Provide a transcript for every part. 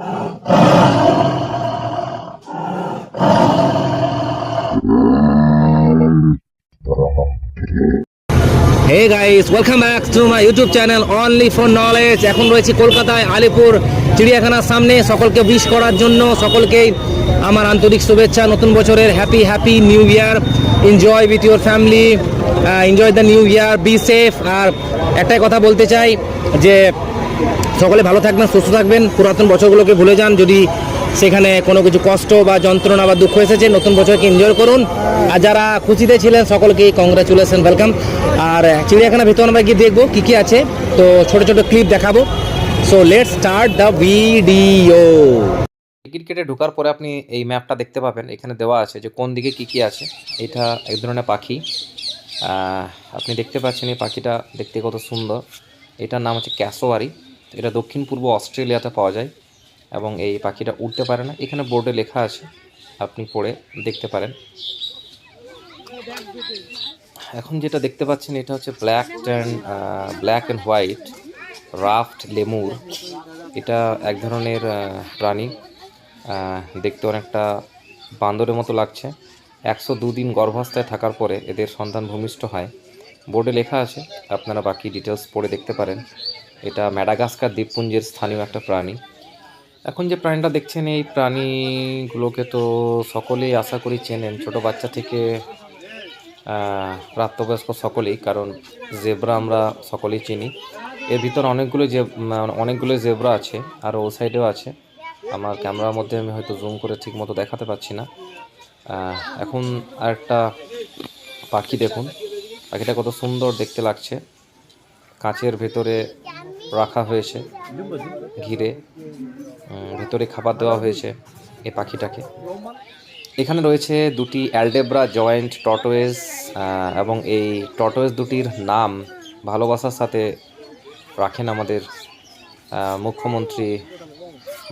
Hey guys welcome back to my YouTube channel only for knowledge এখন রয়েছে কলকাতায়, আলিপুর, চিড়িয়াখানার সামনে। সকলকে উইশ করার জন্য, সকলকেই আমার আন্তরিক শুভেচ্ছা। নতুন বছরের happy happy new year enjoy with your family enjoy the new year be safe আর একটাই কথা বলতে চাই যে সকলে ভালো থাকবেন, সুস্থ থাকবেন। পুরাতন বছরগুলোকে ভুলে যান। যদি সেখানে কোনো কিছু কষ্ট বা যন্ত্রণা বা দুঃখ এসেছে, নতুন বছরকে এনজয় করুন। আর যারা খুশিতে ছিলেন সকলকেই কংগ্রাচুলেশন ওয়েলকাম আর চিড়িয়াখানা ভিতরে আমরা গিয়ে দেখব কী কী আছে। তো ছোট ছোট ক্লিপ দেখাবো। So let start the video ticket কেটে ঢোকার পরে আপনি এই ম্যাপটা দেখতে পাবেন। এখানে দেওয়া আছে যে কোন দিকে কি কি আছে। এটা এক ধরনের পাখি। আপনি দেখতে পাচ্ছেন এই পাখিটা দেখতে কত সুন্দর। এটার নাম হচ্ছে ক্যাসোয়ারি। এটা দক্ষিণ পূর্ব অস্ট্রেলিয়াতে পাওয়া যায় এবং এই পাখিটা উড়তে পারে না। এখানে বোর্ডে লেখা আছে, আপনি পড়ে দেখতে পারেন। এখন যেটা দেখতে পাচ্ছেন, এটা হচ্ছে black and black and white ruffed lemur. এটা এক ধরনের প্রাণী। দেখতে অনেকটা বান্দরের মতো লাগছে। একশো দুদিন গর্ভাবস্থায় থাকার পরে এদের সন্তান ভূমিষ্ঠ হয়। বোর্ডে লেখা আছে, আপনারা বাকি ডিটেলস পড়ে দেখতে পারেন। এটা ম্যাডাগাস্কার দ্বীপপুঞ্জের স্থানীয় একটা প্রাণী। এখন যে প্রাণীটা দেখছেন, এই প্রাণীগুলোকে তো সকলেই আশা করি চেনেন। ছোট বাচ্চা থেকে প্রাপ্তবয়স্ক সকলেই, কারণ জেব্রা আমরা সকলেই চিনি। এর ভিতর অনেকগুলো যে অনেকগুলো জেব্রা আছে, আর ও সাইডেও আছে। আমার ক্যামেরার মধ্যে আমি হয়তো জুম করে ঠিক মতো দেখাতে পাচ্ছি না। এখন আরেকটা পাখি দেখুন। পাখিটা কত সুন্দর দেখতে লাগছে। কাঁচের ভেতরে রাখা হয়েছে, ঘিরে ভেতরে খাবার দেওয়া হয়েছে এই পাখিটাকে। এখানে রয়েছে দুটি অ্যালডেব্রা জয়েন্ট টটোয়েজ এবং এই টটোয়েজ দুটির নাম ভালোবাসার সাথে রাখেন আমাদের মুখ্যমন্ত্রী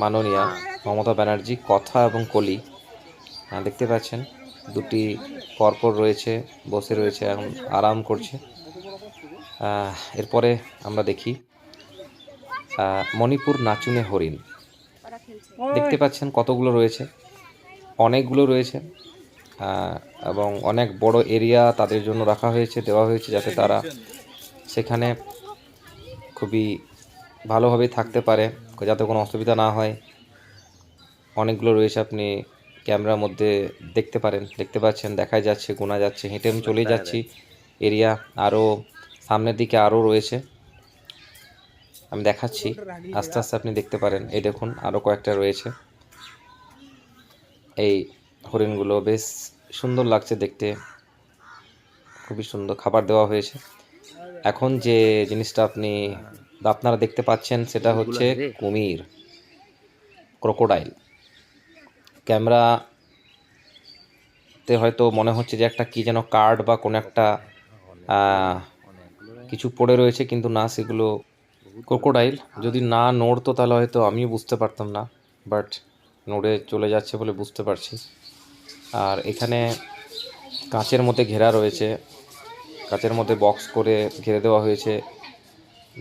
মাননীয়া মমতা ব্যানার্জি। কথা এবং কলি দেখতে পাচ্ছেন, দুটি পরপর রয়েছে, বসে রয়েছে, এখন আরাম করছে। এরপরে আমরা দেখি মণিপুর নাচুনে হরিণ। দেখতে পাচ্ছেন কতগুলো রয়েছে? অনেকগুলো রয়েছে এবং অনেক বড় এরিয়া তাদের জন্য রাখা হয়েছে দেওয়া হয়েছে যাতে তারা সেখানে খুবই ভালোভাবে থাকতে পারে যাতে কোনো অসুবিধা না হয়। অনেকগুলো রয়েছে আপনি ক্যামেরার মধ্যে দেখতে পারেন দেখতে পাচ্ছেন দেখা যাচ্ছে গোনা যাচ্ছে হেঁটে আমি চলেই যাচ্ছি। এরিয়া আরও সামনের দিকে আরও রয়েছে। আমি দেখাচ্ছি। আস্তে আস্তে আপনি দেখতে পারেন। এই দেখুন আরও কয়েকটা রয়েছে। এই হরিণগুলো বেশ সুন্দর লাগছে দেখতে। খুবই সুন্দর খাবার দেওয়া হয়েছে। এখন যে জিনিসটা আপনি আপনারা দেখতে পাচ্ছেন সেটা হচ্ছে কুমির ক্রোকোডাইল। ক্যামেরাতে হয়তো মনে হচ্ছে যে একটা কি যেন কার্ড বা কোনো একটা কিছু পড়ে রয়েছে, কিন্তু না সেগুলো ক্রোকোডাইল যদি না নড়তো তাহলে হয়তো আমিও বুঝতে পারতাম না বাট নড়ে চলে যাচ্ছে বলে বুঝতে পারছি। আর এখানে কাঁচের মধ্যে ঘেরা রয়েছে, কাঁচের মধ্যে বক্স করে ঘিরে দেওয়া হয়েছে।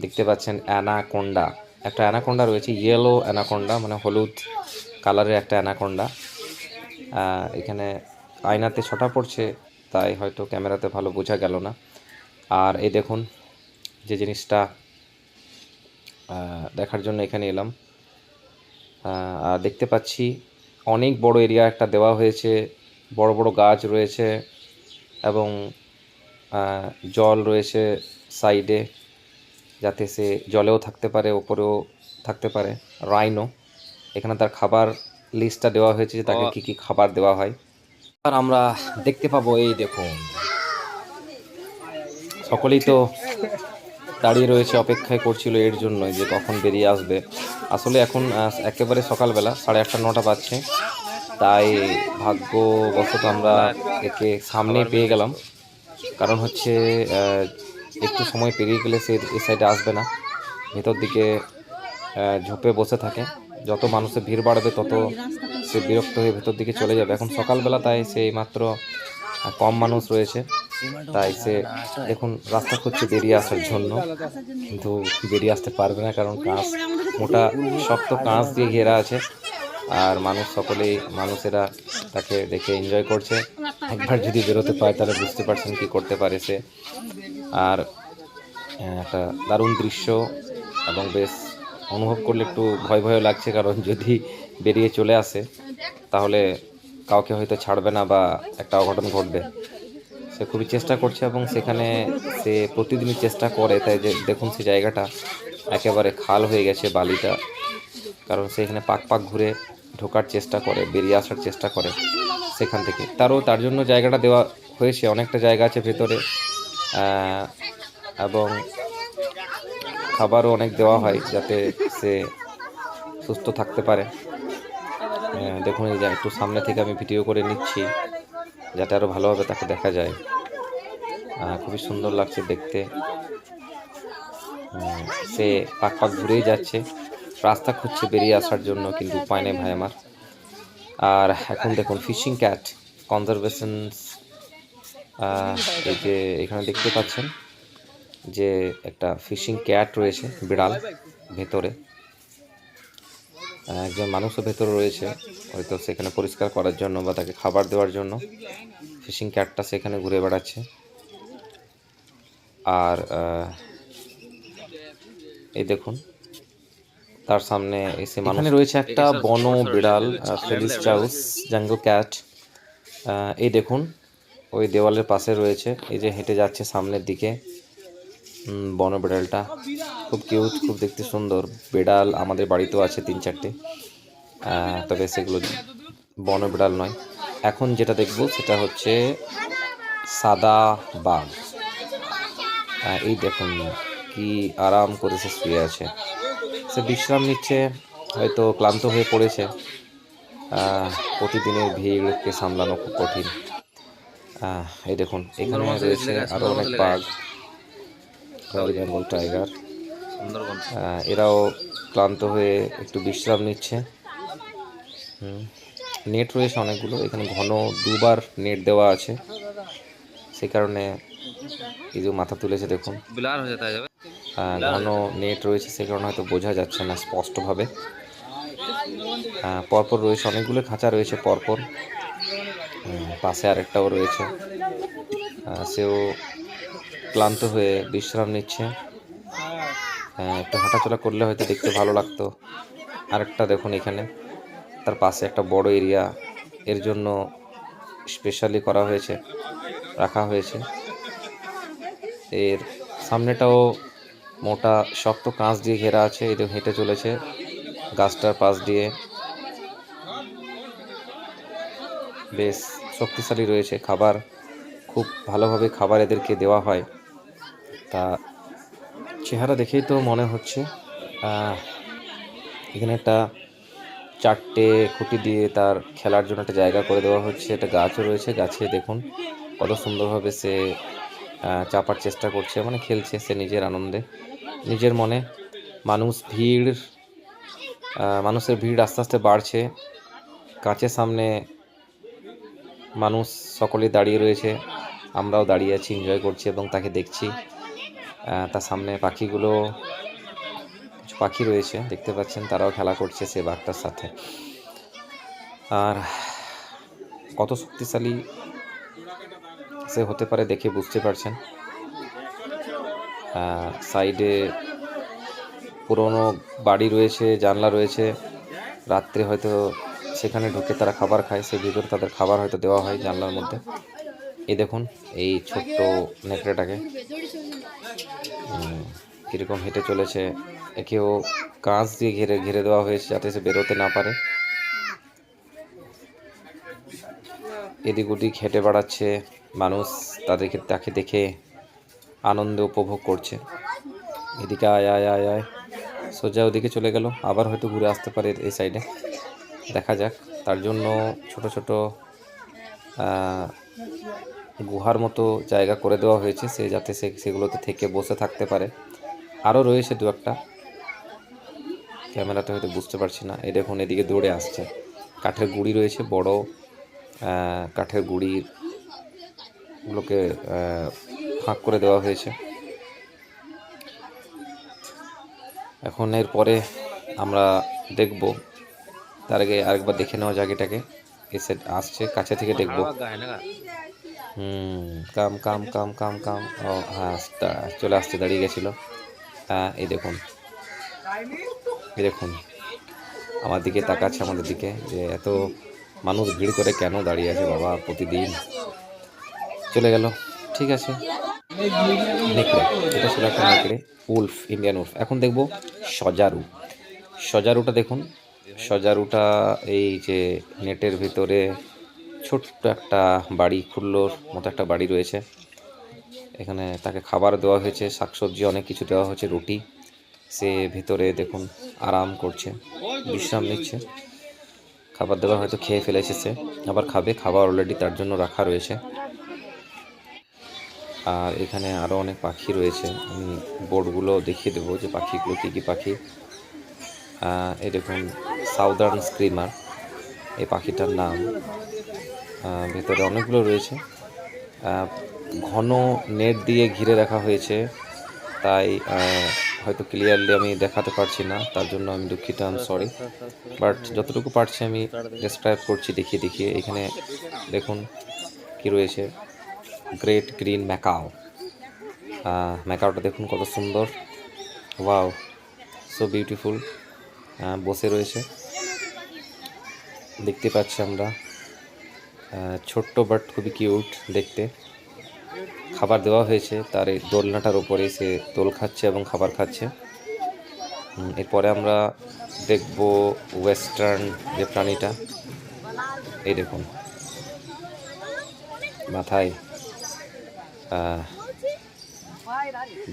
দেখতে পাচ্ছেন অ্যানাকোন্ডা, একটা অ্যানাকোন্ডা রয়েছে ইয়েলো অ্যানাকোন্ডা মানে হলুদ কালারের একটা অ্যানাকোন্ডা। এখানে আয়নাতে ছটা পড়ছে, তাই হয়তো ক্যামেরাতে ভালো বোঝা গেল না। আর এই দেখুন যে জিনিসটা দেখার জন্য এখানে এলাম। আর দেখতে পাচ্ছি অনেক বড় এরিয়া একটা দেওয়া হয়েছে বড় বড় গাছ রয়েছে এবং জল রয়েছে সাইডে যাতে সে জলেও থাকতে পারে ওপরেও থাকতে পারে। রাইনো এখানে তার খাবার লিস্টটা দেওয়া হয়েছে যে তাকে কি কি খাবার দেওয়া হয়। আর আমরা দেখতে পাবো এই দেখুন। সকলেই তো দাঁড়িয়ে রয়েছে, অপেক্ষায় করছিল এর জন্য যে কখন বেরিয়ে আসবে। আসলে এখন একেবারে সকালবেলা, সাড়ে আটটা, নটা বাজছে। তাই ভাগ্যবশত আমরা একে সামনেই পেয়ে গেলাম। কারণ হচ্ছে একটু সময় পেরিয়ে গেলে সে এ সাইডে আসবে না। ভেতর দিকে ঝোপে বসে থাকে। যত মানুষের ভিড় বাড়বে, তত সে বিরক্ত হয়ে ভেতর দিকে চলে যাবে। এখন সকালবেলা তাই সে মাত্র কম মানুষ রয়েছে। তাই সে দেখুন রাস্তা খুঁজছে বেরিয়ে আসার জন্য কিন্তু বেরিয়ে আসতে পারবে না কারণ কাজ মোটা শক্ত কাঁচ দিয়ে ঘেরা আছে আর মানুষ সকলেই মানুষেরা তাকে দেখে এনজয় করছে। একবার যদি বেরোতে পায় তাহলে বুঝতে পারছেন কি করতে পারে সে। আর একটা দারুণ দৃশ্য এবং বেশ অনুভব করলে একটু ভয় ভয় লাগছে কারণ যদি বেরিয়ে চলে আসে তাহলে কাউকে হয়তো ছাড়বে না বা একটা অঘটন ঘটবে। সে খুবই চেষ্টা করছে এবং সেখানে সে প্রতিদিনই চেষ্টা করে, তাই যে দেখুন সে জায়গাটা একেবারে খাল হয়ে গেছে বালিটা। কারণ সে এখানে পাক পাক ঘুরে ঢোকার চেষ্টা করে, বেরিয়ে আসার চেষ্টা করে সেখান থেকে। তারও তার জন্য জায়গাটা দেওয়া হয়েছে, অনেকটা জায়গা আছে ভেতরে। এবং খাবারও অনেক দেওয়া হয় যাতে সে সুস্থ থাকতে পারে। দেখুন যে একটু সামনে থেকে আমি ভিডিও করে নিচ্ছি। যাতে আরও ভালোভাবে তাকে দেখা যায়। খুবই সুন্দর লাগছে দেখতে। সে পাক পাক ঘুরেই যাচ্ছে। রাস্তা খুঁজছে বেরিয়ে আসার জন্য, কিন্তু উপায় নেই ভাই আমার। আর এখন দেখুন, ফিশিং ক্যাট, কনজারভেশন এই যে এখানে দেখতে পাচ্ছেন যে একটা ফিশিং ক্যাট রয়েছে বিড়াল ভেতরে। একজন মানুষও ভেতরে রয়েছে হয়তো সেখানে পরিষ্কার করার জন্য বা তাকে খাবার দেওয়ার জন্য। ফিশিং ক্যাটটা সেখানে ঘুরে বেড়াচ্ছে। আর এই দেখুন তার সামনে এসে এখানে রয়েছে একটা বন বিড়াল ফেলিস চাউস জাঙ্গো ক্যাট এই দেখুন ওই দেওয়ালের পাশে রয়েছে এই যে হেঁটে যাচ্ছে সামনের দিকে। বন বিড়ালটা। খুব কিউট খুব দেখতে সুন্দর। বিড়াল আমাদের বাড়িতেও আছে তিন চারটে। তবে সেগুলো বন বিড়াল নয়। এখন যেটা দেখব সেটা হচ্ছে সাদা বাঘ। এই দেখুন কি আরাম করে সে শুয়ে আছে। সে বিশ্রাম নিচ্ছে হয়তো ক্লান্ত হয়ে পড়েছে। প্রতিদিনের ভিড়কে সামলানো খুব কঠিন। এই দেখুন এখানে রয়েছে আরও অনেক বাঘ। Royal Bengal tiger. এরাও ক্লান্ত হয়ে একটু বিশ্রাম নিচ্ছে। নেট রয়েছে অনেকগুলো এখানে ঘন দুবার নেট দেওয়া আছে। সেই কারণে এই যে মাথা তুলেছে দেখুন। ঘন নেট রয়েছে সে কারণে হয়তো বোঝা যাচ্ছে না স্পষ্টভাবে। পরপর রয়েছে অনেকগুলো খাঁচা রয়েছে পরপর। পাশে আরেকটাও রয়েছে। সেও ক্লান্ত হয়ে বিশ্রাম নিচ্ছে। আহ, একটু হাঁটাচলা করলে হয়তো দেখতে ভালো লাগতো। আরেকটা দেখুন এখানে তার পাশে একটা বড় এরিয়া। এর জন্য স্পেশালি করা হয়েছে রাখা হয়েছে। এর সামনেটাও মোটা শক্ত কাঁচ দিয়ে ঘেরা আছে এদের হেঁটে চলেছে গাছটার পাশ দিয়ে। বেশ শক্তিশালী রয়েছে খাবার। খুব ভালোভাবে খাবার এদেরকে দেওয়া হয়। তা চেহারা দেখেই তো মনে হচ্ছে। এখানে একটা চারটে খুঁটি দিয়ে তার খেলার জন্য একটা জায়গা করে দেওয়া হচ্ছে। একটা গাছও রয়েছে, গাছে দেখুন কত সুন্দরভাবে সে চাপার চেষ্টা করছে মানে খেলছে সে নিজের আনন্দে। নিজের মনে মানুষ ভিড় মানুষের ভিড় আস্তে আস্তে বাড়ছে। কাঁচের সামনে মানুষ সকলে দাঁড়িয়ে রয়েছে। আমরাও দাঁড়িয়ে আছি এনজয় করছি এবং তাকে দেখছি। তার সামনে পাখিগুলো, কিছু পাখি রয়েছে, দেখতে পাচ্ছেন তারাও খেলা করছে সে বাঘটার সাথে। আর কত শক্তিশালী সে হতে পারে দেখে বুঝতে পারছেন। সাইডে পুরনো বাড়ি রয়েছে, জানলা রয়েছে। রাত্রে হয়তো সেখানে ঢুকে তারা খাবার খায়, সে ভিতরে তাদের খাবার হয়তো দেওয়া হয় জানলার মধ্যে। এই দেখুন, এই ছোট্ট নেকড়েটাকে। কীরকম হেঁটে চলেছে। একেও কাঁচ দিয়ে ঘিরে ঘিরে দেওয়া হয়েছে যাতে সে বেরোতে না পারে। এদিক ওদিক হেঁটে বেড়াচ্ছে মানুষ তাদেরকে তাকে দেখে আনন্দ উপভোগ করছে। এদিকে আয় আয় আয় আয়। সোজা ওদিকে চলে গেল। আবার হয়তো ঘুরে আসতে পারে এই সাইডে। দেখা যাক। তার জন্য ছোট ছোট গুহার মতো জায়গা করে দেওয়া হয়েছে, সে যাতে সে সেগুলোতে থেকে বসে থাকতে পারে। আরও রয়েছে দু একটা। ক্যামেরাতে হয়তো বুঝতে পারছি না। এই দেখুন, এদিকে দৌড়ে আসছে। কাঠের গুঁড়ি রয়েছে, বড় কাঠের গুঁড়ির গুলোকে ফাঁক করে দেওয়া হয়েছে। এখন এর পরে আমরা দেখব। তার আগে আরেকবার দেখে নেওয়া এটাকে। এসে আসছে, কাছে থেকে দেখব। হুম, কাম কাম কাম কাম কাম। ও হ্যাঁ চলে আসতে দাঁড়িয়ে গেছিল। হ্যাঁ এই দেখুন। এই দেখুন, আমার দিকে তাকাচ্ছে আমাদের দিকে, যে এত মানুষ ভিড় করে কেন দাঁড়িয়ে আছে বাবা প্রতিদিন? চলে গেল, ঠিক আছে। নেকড়ে, এটা ছিল একটা নেকড়ে, উলফ, ইন্ডিয়ান উলফ। এখন দেখব সজারু। সজারুটা দেখুন, সজারুটা এই যে নেটের ভিতরে ছোট্ট একটা বাড়ি, খুল্লোর মতো একটা বাড়ি রয়েছে। এখানে তাকে খাবার দেওয়া হয়েছে, শাকসবজি, অনেক কিছু দেওয়া হয়েছে, রুটি। সে ভেতরে দেখুন আরাম করছে, বিশ্রাম নিচ্ছে। খাবার দাবার হয়তো খেয়ে ফেলেছে সে, আবার খাবে, খাবার অলরেডি তার জন্য রাখা রয়েছে। আর এখানে আরও অনেক পাখি রয়েছে, আমি বোর্ডগুলো দেখিয়ে দেবো যে পাখিগুলো কী কী পাখি। এই দেখুন সাউদার্ন স্ক্রিমার এই পাখিটার নাম ভেতরে অনেকগুলো রয়েছে। ঘন নেট দিয়ে ঘিরে রাখা হয়েছে। তাই হয়তো ক্লিয়ারলি আমি দেখাতে পারছি না। তার জন্য আমি দুঃখিত আম সরি বাট যতটুকু পারছি আমি ডেসক্রাইব করছি, দেখিয়ে দেখিয়ে। এখানে দেখুন কি রয়েছে। গ্রেট গ্রিন ম্যাকাও ম্যাকাওটা দেখুন কত সুন্দর। ওয়াও সো বিউটিফুল বসে রয়েছে। দেখতে পাচ্ছি আমরা। ছোট্ট বাট খুবই কিউট দেখতে। খাবার দেওয়া হয়েছে, তার এই দোলনাটার ওপরে সে দোল খাচ্ছে এবং খাবার খাচ্ছে। এরপরে আমরা দেখব ওয়েস্টার্ন যে প্রাণীটা, এই দেখুন। মাথায়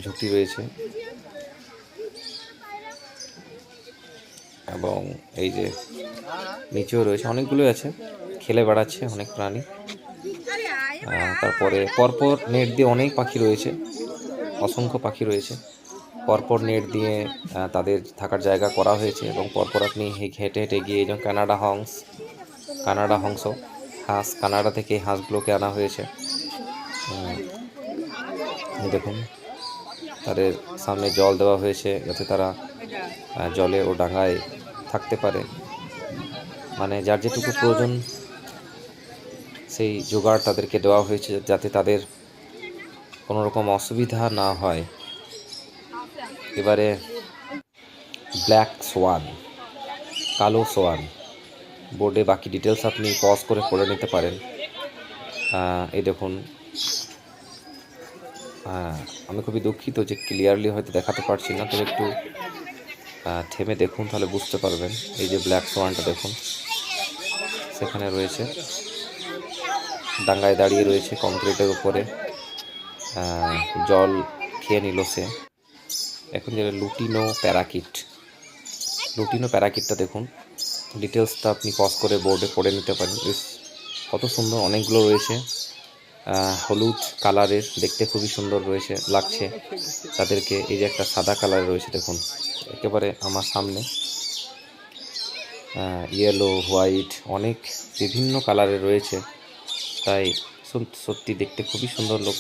ঝুঁকি রয়েছে। এবং এই যে নিচেও রয়েছে, অনেকগুলোই আছে। খেলে বেড়াচ্ছে অনেক প্রাণী। তারপরে পরপর নেট দিয়ে অনেক পাখি রয়েছে, অসংখ্য পাখি রয়েছে। পরপর নেট দিয়ে তাদের থাকার জায়গা করা হয়েছে এবং পরপর আপনি হেঁটে হেঁটে গিয়ে যেমন কানাডা হংস কানাডা হংস, হাঁস, কানাডা থেকে হাঁসগুলোকে আনা হয়েছে। দেখুন, তাদের সামনে জল দেওয়া হয়েছে যাতে তারা জলে ও ডাঙায় থাকতে পারে। মানে যার যেটুকু প্রয়োজন সেই জোগাড় তাদেরকে দেওয়া হয়েছে যাতে তাদের কোনো রকম অসুবিধা না হয়। এবারে ব্ল্যাক সোয়ান, কালো সোয়ান বোর্ডে বাকি ডিটেলস আপনি পজ করে পড়ে নিতে পারেন। এই দেখুন। আমি খুবই দুঃখিত যে ক্লিয়ারলি হয়তো দেখাতে পারছি না, তবে একটু থেমে দেখুন, তাহলে বুঝতে পারবেন। এই যে ব্ল্যাক সোয়ানটা দেখুন, সেখানে রয়েছে। ডাঙ্গায় দাঁড়িয়ে রয়েছে কংক্রিটের উপরে। জল খেয়ে নিল সে। এখন যেটা লুটিনো প্যারাকিট। লুটিনো প্যারাকিটটা দেখুন। ডিটেলসটা আপনি পজ করে বোর্ডে পড়ে নিতে পারেন। বেশ, কত সুন্দর অনেকগুলো রয়েছে। হলুদ কালারের, দেখতে খুবই সুন্দর রয়েছে, লাগছে। তাদেরকে এই যে একটা সাদা কালার রয়েছে, দেখুন। একেবারে আমার সামনে। ইয়েলো হোয়াইট অনেক বিভিন্ন কালারের রয়েছে। তাই সত- সত্যি দেখতে খুবই সুন্দর লোক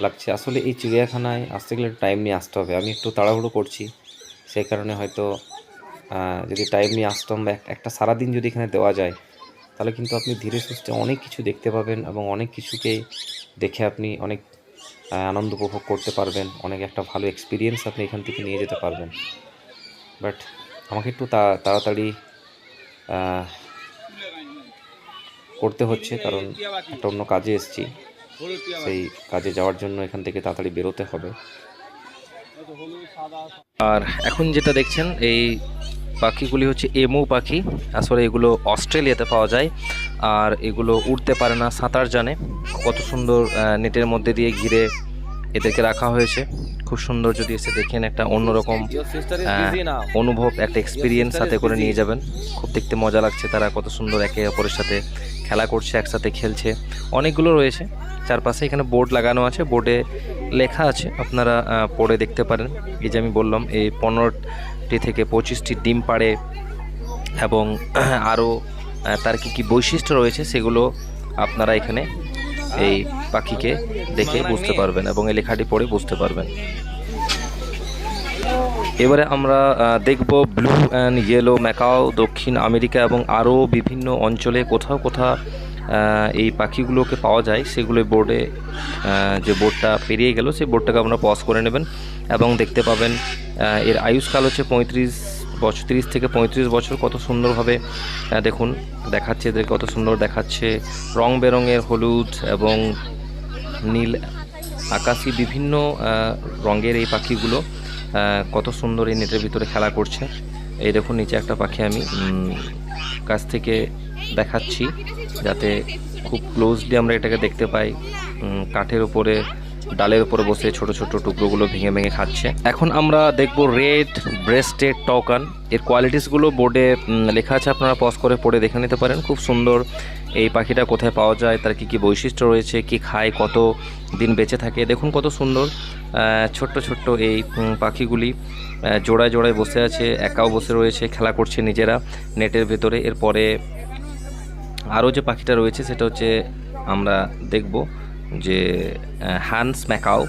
লাগছে। আসলে এই চিড়িয়াখানায় আসতে গেলে টাইম নিয়ে আসতে হবে। আমি একটু তাড়াহুড়ো করছি। সেই কারণে হয়তো যদি টাইম নিয়ে আসতাম বা একটা সারাদিন যদি এখানে দেওয়া যায়, তাহলে কিন্তু আপনি ধীরে সুস্থে অনেক কিছু দেখতে পাবেন এবং অনেক কিছুকেই দেখে আপনি অনেক আনন্দ উপভোগ করতে পারবেন। অনেক একটা ভালো এক্সপিরিয়েন্স আপনি এখান থেকে নিয়ে যেতে পারবেন। বাট আমাকে একটু তাড়াতাড়ি করতে হচ্ছে, কারণ একটা অন্য কাজে এসেছি। সেই কাজে যাওয়ার জন্য এখান থেকে তাড়াতাড়ি বেরোতে হবে। আর এখন যেটা দেখছেন, এই পাখিগুলি হচ্ছে এমু পাখি। আসলে এগুলো অস্ট্রেলিয়াতে পাওয়া যায়, আর এগুলো উড়তে পারে না সাঁতার জানে। কত সুন্দর নেটের মধ্যে দিয়ে ঘিরে এদেরকে রাখা হয়েছে। খুব সুন্দর যদি এসে দেখেন একটা অন্যরকম অনুভব একটা এক্সপিরিয়েন্স সাথে করে নিয়ে যাবেন। খুব দেখতে মজা লাগছে তারা কত সুন্দর একে অপরের সাথে খেলা করছে একসাথে খেলছে। অনেকগুলো রয়েছে। চারপাশে এখানে বোর্ড লাগানো আছে। বোর্ডে লেখা আছে আপনারা পড়ে দেখতে পারেন। এই যে আমি বললাম এই পনেরোটি থেকে পঁচিশটি ডিম পাড়ে এবং আরও তার কি কি বৈশিষ্ট্য রয়েছে সেগুলো আপনারা এখানে এই পাখিকে দেখে বুঝতে পারবেন এবং এই লেখাটি পড়ে বুঝতে পারবেন। এবারে আমরা দেখব ব্লু অ্যান্ড ইয়েলো, ম্যাকাও, দক্ষিণ আমেরিকা এবং আরও বিভিন্ন অঞ্চলে কোথাও কোথাও এই পাখিগুলোকে পাওয়া যায়। সেগুলো বোর্ডে যে বোর্ডটা পেরিয়ে গেল, সেই বোর্ডটাকে আপনারা পজ করে নেবেন এবং দেখতে পাবেন এর আয়ুষ্কাল হচ্ছে পঁয়ত্রিশ বছর তিরিশ থেকে পঁয়ত্রিশ বছর কত সুন্দরভাবে দেখুন, দেখাচ্ছে এদের কত সুন্দর দেখাচ্ছে। রং বেরঙের হলুদ এবং নীল আকাশি বিভিন্ন রঙের এই পাখিগুলো কত সুন্দর এই নেটের ভিতরে খেলা করছে। এই দেখুন, নিচে একটা পাখি আমি কাছ থেকে দেখাচ্ছি, যাতে খুব ক্লোজলি আমরা এটাকে দেখতে পাই কাঠের উপরে ডালের উপর বসে ছোট ছোট টুকরোগুলো ভেঙে ভেঙে খাচ্ছে। এখন আমরা দেখব রেড ব্রেস্টেড টকান। এর কোয়ালিটিসগুলো বোর্ডে লেখা আছে, আপনারা পজ করে পড়ে দেখে নিতে পারেন। খুব সুন্দর এই পাখিটা কোথায় পাওয়া যায়, তার কী কী বৈশিষ্ট্য রয়েছে, কি খায়, কত দিন বেঁচে থাকে। দেখুন কত সুন্দর ছোট্ট ছোট্ট এই পাখিগুলি জোড়ায় জোড়ায় বসে আছে, একাও বসে রয়েছে, খেলা করছে নিজেরা নেটের ভেতরে। এরপরে আরও যে পাখিটা রয়েছে, সেটা হচ্ছে আমরা দেখব। যে হান্স ম্যাকাও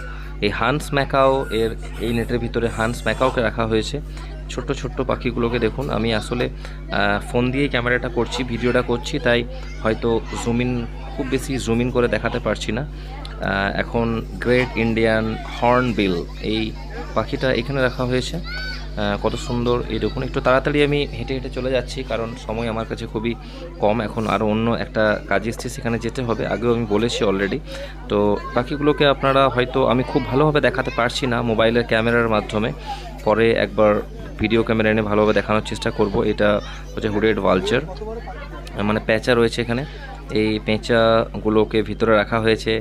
এই হান্স ম্যাকাও এর, এই নেটের ভিতরে হান্স ম্যাকাওকে রাখা হয়েছে। ছোট্ট ছোট্ট পাখিগুলোকে দেখুন। আমি আসলে ফোন দিয়েই ক্যামেরাটা করছি, ভিডিওটা করছি, তাই হয়তো জুমিন খুব বেশি জুমিন করে দেখাতে পারছি না। এখন গ্রেট ইন্ডিয়ান হর্নবিল এই পাখিটা এখানে রাখা হয়েছে। কত সুন্দর এই দেখুন। একটু তাড়াতাড়ি আমি হেঁটে হেঁটে চলে যাচ্ছি, কারণ সময় আমার কাছে খুবই কম। এখন আরও অন্য একটা কাজ এসছে, সেখানে যেতে হবে। আগেও আমি বলেছি অলরেডি তো পাখিগুলোকে আপনারা হয়তো আমি খুব ভালোভাবে দেখাতে পারছি না মোবাইলের ক্যামেরার মাধ্যমে। পরে একবার ভিডিও ক্যামেরা এনে ভালোভাবে দেখানোর চেষ্টা করব। এটা হচ্ছে হুডেড ভালচার মানে পেঁচা রয়েছে এখানে। এই পেঁচাগুলোকে ভিতরে রাখা হয়েছে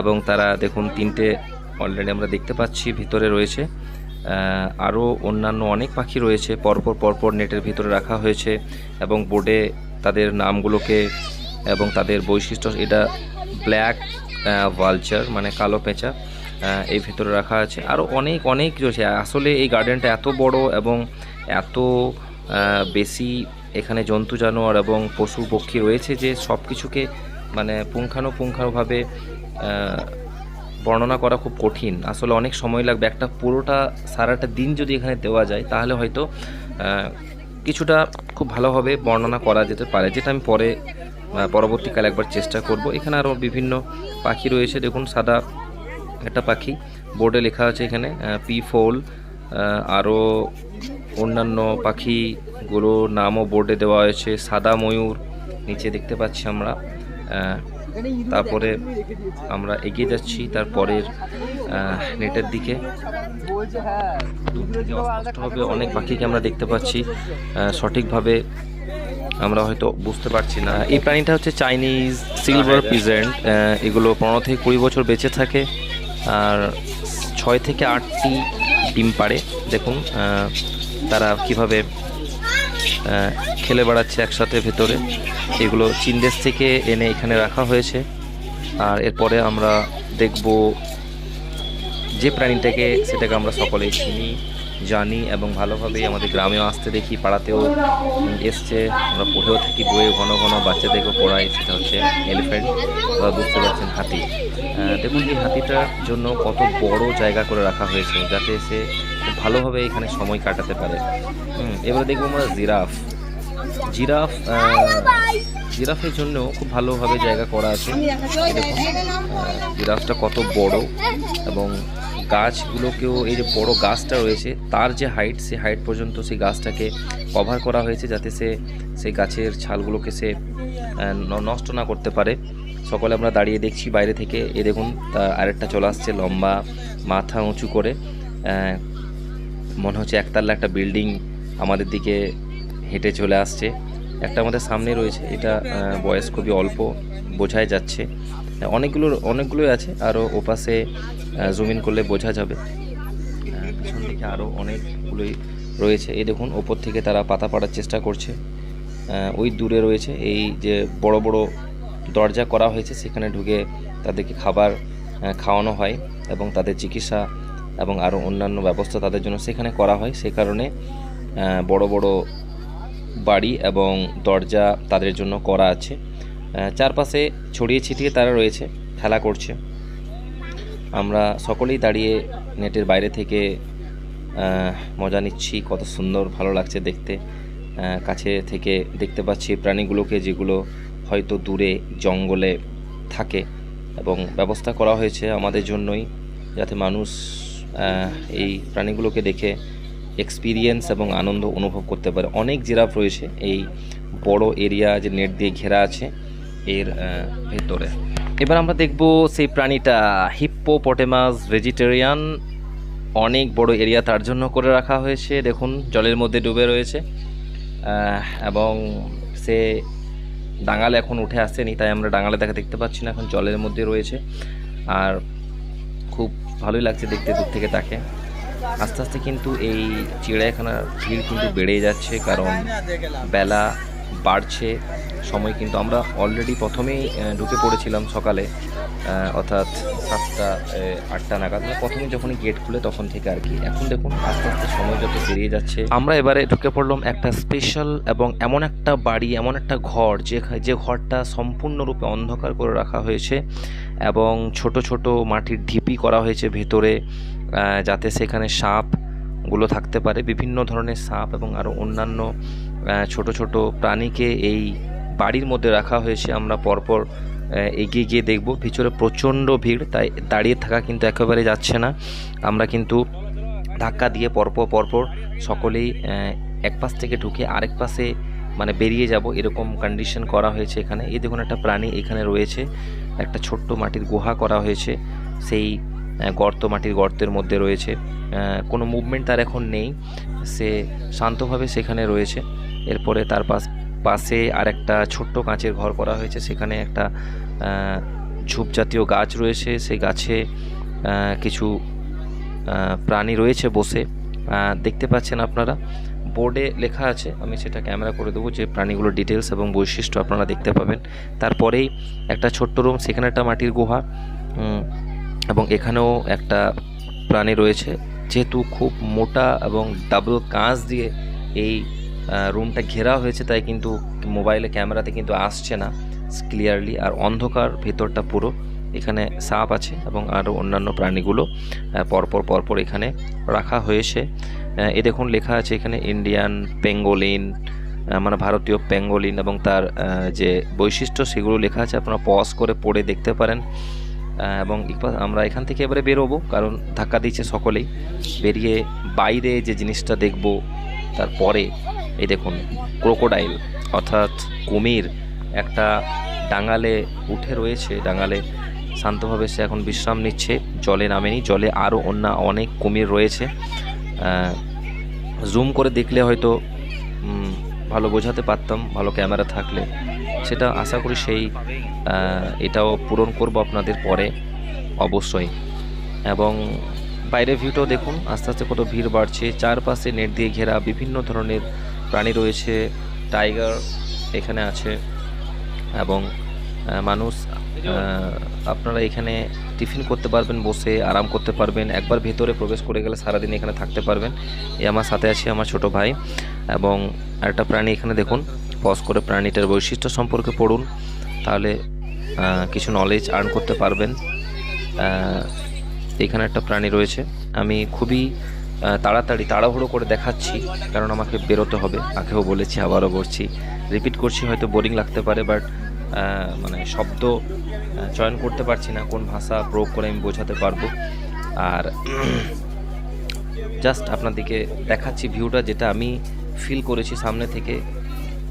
এবং তারা দেখুন তিনটে অলরেডি আমরা দেখতে পাচ্ছি, ভিতরে রয়েছে। আরও অন্যান্য অনেক পাখি রয়েছে। পরপর পরপর নেটের ভিতরে রাখা হয়েছে এবং বোর্ডে তাদের নামগুলোকে এবং তাদের বৈশিষ্ট্য, এটা ব্ল্যাক ভালচার মানে কালো পেঁচা এই ভিতরে রাখা আছে। আরও অনেক অনেক রয়েছে। আসলে এই গার্ডেনটা এত বড় এবং এত বেশি এখানে জন্তু, জানোয়ার এবং পশু, পক্ষী রয়েছে যে সব কিছুকে মানে পুঙ্খানুপুঙ্খানুভাবে বর্ণনা করা খুব কঠিন। আসলে অনেক সময় লাগবে। একটা পুরোটা, সারাটা দিন যদি এখানে দেওয়া যায়, তাহলে হয়তো কিছুটা খুব ভালোভাবে বর্ণনা করা যেতে পারে, যেটা আমি পরে পরবর্তীকালে একবার চেষ্টা করব। এখানে আরও বিভিন্ন পাখি রয়েছে। দেখুন, সাদা একটা পাখি, বোর্ডে লেখা আছে এখানে পি ফোল আরও অন্যান্য পাখিগুলো নামও বোর্ডে দেওয়া হয়েছে। সাদা ময়ূর, নিচে দেখতে পাচ্ছি আমরা তারপরে আমরা এগিয়ে যাচ্ছি তারপরের নেটের দিকে। থেকে অস্পষ্টভাবে অনেক পাখিকে আমরা দেখতে পাচ্ছি সঠিকভাবে আমরা হয়তো বুঝতে পারছি না। এই প্রাণীটা হচ্ছে চাইনিজ সিলভার পিজেন্ট এগুলো পনেরো থেকে কুড়ি বছর বেঁচে থাকে আর ছয় থেকে আটটি ডিম পাড়ে। দেখুন তারা কীভাবে খেলে বেড়াচ্ছে একসাথে ভেতরে। এগুলো চীন দেশ থেকে এনে এখানে রাখা হয়েছে। আর এরপরে আমরা দেখব যে প্রাণীটাকে সেটাকে আমরা সকলেই চিনি। জানি এবং ভালোভাবেই আমাদের গ্রামেও আসতে দেখি, পাড়াতেও এসছে। আমরা পড়েও থাকি, বইয়ে ঘন ঘন বাচ্চাদেরকে পড়াই, সেটা হচ্ছে এলিফ্যান্ট বা বুঝতে পারছেন, হাতি। দেখুন এই হাতিটার জন্য কত বড় জায়গা করে রাখা হয়েছে, যাতে সে ভালোভাবে এখানে সময় কাটাতে পারে। এবারে দেখব আমরা জিরাফ। জিরাফ জিরাফের জন্য খুব ভালোভাবে জায়গা করা আছে। দেখুন, জিরাফটা কত বড় এবং গাছগুলোকেও, এই যে বড় গাছটা রয়েছে, তার যে হাইট সেই হাইট পর্যন্ত সেই গাছটাকে কভার করা হয়েছে যাতে সে সেই গাছের ছালগুলোকে সে নষ্ট না করতে পারে। সকলে আমরা দাঁড়িয়ে দেখছি বাইরে থেকে। এ দেখুন, তা আরেকটা চলে আসছে লম্বা, মাথা উঁচু করে। মনে হচ্ছে একতলা একটা বিল্ডিং আমাদের দিকে হেঁটে চলে আসছে। একটা আমাদের সামনে রয়েছে, এটা বয়স খুবই অল্প, বোঝাই যাচ্ছে। অনেকগুলো, অনেকগুলোই আছে। আরও ওপাশে জুমিন করলে বোঝা যাবে। পিছন দিকে আরও অনেকগুলোই রয়েছে। এই দেখুন, ওপর থেকে তারা পাতা পাড়ার চেষ্টা করছে। ওই দূরে রয়েছে এই যে বড় বড় দরজা করা হয়েছে। সেখানে ঢুকে তাদেরকে খাবার খাওয়ানো হয় এবং তাদের চিকিৎসা এবং আরও অন্যান্য ব্যবস্থা তাদের জন্য সেখানে করা হয়। সে কারণে বড় বড় বাড়ি এবং দরজা তাদের জন্য করা আছে। চারপাশে ছড়িয়ে ছিটিয়ে তারা রয়েছে, খেলা করছে। আমরা সকলেই দাঁড়িয়ে নেটের বাইরে থেকে মজা নিচ্ছি, কত সুন্দর, ভালো লাগছে দেখতে। কাছে থেকে দেখতে পাচ্ছি প্রাণীগুলোকে যেগুলো হয়তো দূরে, জঙ্গলে থাকে এবং ব্যবস্থা করা হয়েছে আমাদের জন্যই, যাতে মানুষ এই প্রাণীগুলোকে দেখে এক্সপিরিয়েন্স এবং আনন্দ অনুভব করতে পারে। অনেক জিরাফ রয়েছে, এই বড় এরিয়া যে নেট দিয়ে ঘেরা আছে এর ভেতরে। এবার আমরা দেখব সেই প্রাণীটা, হিপ্পোপটেমাস ভেজিটেরিয়ান। অনেক বড় এরিয়া তার জন্য করে রাখা হয়েছে। দেখুন, জলের মধ্যে ডুবে রয়েছে। এবং সে ডাঙালে এখন উঠে আসেনি, তাই আমরা ডাঙালে তাকে দেখতে পাচ্ছি না। এখন জলের মধ্যে রয়েছে। আর খুব ভালোই লাগছে দেখতে দূর থেকে তাকে। আস্তে আস্তে কিন্তু এই চিড়িয়াখানার ভিড় কিন্তু বেড়ে যাচ্ছে, কারণ বেলা বাড়ছে। সময় কিন্তু আমরা অলরেডি প্রথমেই ঢুকে পড়েছিলাম সকালে অর্থাৎ সাতটা আটটা নাগাদ। মানে প্রথমে যখনই গেট খুলে তখন থেকে আর কি। এখন দেখুন, আস্তে আস্তে সময় যত পেরিয়ে যাচ্ছে। আমরা এবারে ঢুকে পড়লাম একটা স্পেশাল এবং এমন একটা বাড়ি, এমন একটা ঘর যে যে ঘরটা সম্পূর্ণরূপে অন্ধকার করে রাখা হয়েছে এবং ছোট ছোট মাটির ঢিপি করা হয়েছে ভেতরে যাতে সেখানে সাপগুলো থাকতে পারে। বিভিন্ন ধরনের সাপ এবং আরও অন্যান্য ছোট ছোট প্রাণীকে এই বাড়ির মধ্যে রাখা হয়েছে। আমরা পরপর এগিয়ে গিয়ে দেখব। ভিতরে প্রচণ্ড ভিড়, তাই দাঁড়িয়ে থাকা কিন্তু একেবারে যাচ্ছে না। আমরা কিন্তু ধাক্কা দিয়ে পরপর পরপর সকলেই এক পাশ থেকে ঢুকে আরেক পাশে মানে বেরিয়ে যাব। এরকম কন্ডিশন করা হয়েছে এখানে। এই দেখুন একটা প্রাণী এখানে রয়েছে। একটা ছোট্ট মাটির গুহা করা হয়েছে। সেই গর্ত, মাটির গর্তের মধ্যে রয়েছে। কোনো মুভমেন্ট তার এখন নেই। সে শান্তভাবে সেখানে রয়েছে। এরপরে তার পাশ, পাশে আর একটা ছোট্ট কাঁচের ঘর করা হয়েছে। সেখানে একটা ঝোপ জাতীয় গাছ রয়েছে। সেই গাছে কিছু প্রাণী রয়েছে বসে। দেখতে পাচ্ছেন আপনারা, বোর্ডে লেখা আছে, আমি সেটা ক্যামেরা করে দেবো যে প্রাণীগুলোর ডিটেলস এবং বৈশিষ্ট্য আপনারা দেখতে পাবেন। তারপরেই একটা ছোট্ট রুম, সেখানে একটা মাটির গুহা এবং এখানেও একটা প্রাণী রয়েছে। যেহেতু খুব মোটা এবং ডাবল কাঁচ দিয়ে এই রুমটা ঘেরা হয়েছে, তাই কিন্তু মোবাইলে ক্যামেরাতে কিন্তু আসছে না ক্লিয়ারলি আর অন্ধকার ভেতরটা পুরো এখানে সাপ আছে এবং আরও অন্যান্য প্রাণীগুলো পরপর পরপর এখানে রাখা হয়েছে। এ দেখুন লেখা আছে এখানে ইন্ডিয়ান পেঙ্গোলিন মানে ভারতীয় পেঙ্গোলিন এবং তার যে বৈশিষ্ট্য সেগুলো লেখা আছে, আপনারা পজ করে পড়ে দেখতে পারেন। এবং আমরা এখান থেকে এবারে বেরোবো, কারণ ধাক্কা দিচ্ছে সকলেই। বেরিয়ে বাইরে যে জিনিসটা দেখব, তারপরে এই দেখুন, ক্রোকোডাইল, অর্থাৎ কুমির একটা ডাঙালে উঠে রয়েছে ডাঙালে শান্তভাবে সে এখন বিশ্রাম নিচ্ছে, জলে নামেনি, জলে আরও অন্য অনেক কুমির রয়েছে। জুম করে দেখলে হয়তো ভালো বোঝাতে পারতাম, ভালো ক্যামেরা থাকলে। সেটা আশা করি সেই এটাও পূরণ করব আপনাদের পরে, অবশ্যই। এবং বাইরে ভিউটাও দেখুন, আস্তে আস্তে কত ভিড় বাড়ছে, চারপাশে নেট দিয়ে ঘেরা, বিভিন্ন ধরনের প্রাণী রয়েছে টাইগার এখানে আছে এবং মানুষ আপনারা এখানে টিফিন করতে পারবেন, বসে আরাম করতে পারবেন, একবার ভেতরে প্রবেশ করে গেলে সারাদিন এখানে থাকতে পারবেন। এ আমার সাথে আছে আমার ছোট ভাই এবং একটা প্রাণী এখানে দেখুন পজ করে প্রাণীটার বৈশিষ্ট্য সম্পর্কে পড়ুন, তাহলে কিছু নলেজ আর্ন করতে পারবেন। এখানে একটা প্রাণী রয়েছে, আমি খুবই তাড়াতাড়ি, তাড়াহুড়ো করে দেখাচ্ছি, কারণ আমাকে বেরোতে হবে। আগেও বলেছি, আবারও বলছি। রিপিট করছি, হয়তো বোরিং লাগতে পারে, বাট মানে শব্দ চয়ন করতে পারছি না, কোন ভাষা প্রয়োগ করে আমি বোঝাতে পারব। আর জাস্ট আপনাদেরকে দেখাচ্ছি ভিউটা যেটা আমি ফিল করেছি সামনে থেকে।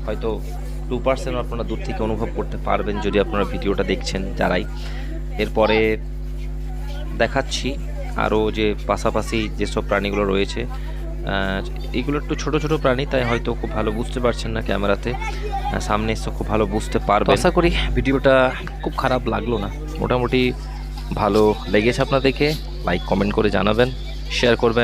হয়তো টু পার্সেন্ট আপনারা দূর থেকে অনুভব করতে পারবেন, যদি আপনারা ভিডিওটা দেখছেন যারাই। এরপরে দেখাচ্ছি আরও যে পাশাপাশি যেসব প্রাণীগুলো রয়েছে এগুলো একটু ছোট ছোট প্রাণী তাই হয়তো খুব ভালো বুঝতে পারছেন না ক্যামেরাতে। সামনে এসে খুব ভালো বুঝতে পারবে আশা করি ভিডিওটা খুব খারাপ লাগল না। মোটামুটি ভালো লেগেছে আপনাদেরকে। লাইক কমেন্ট করে জানাবেন শেয়ার করবেন।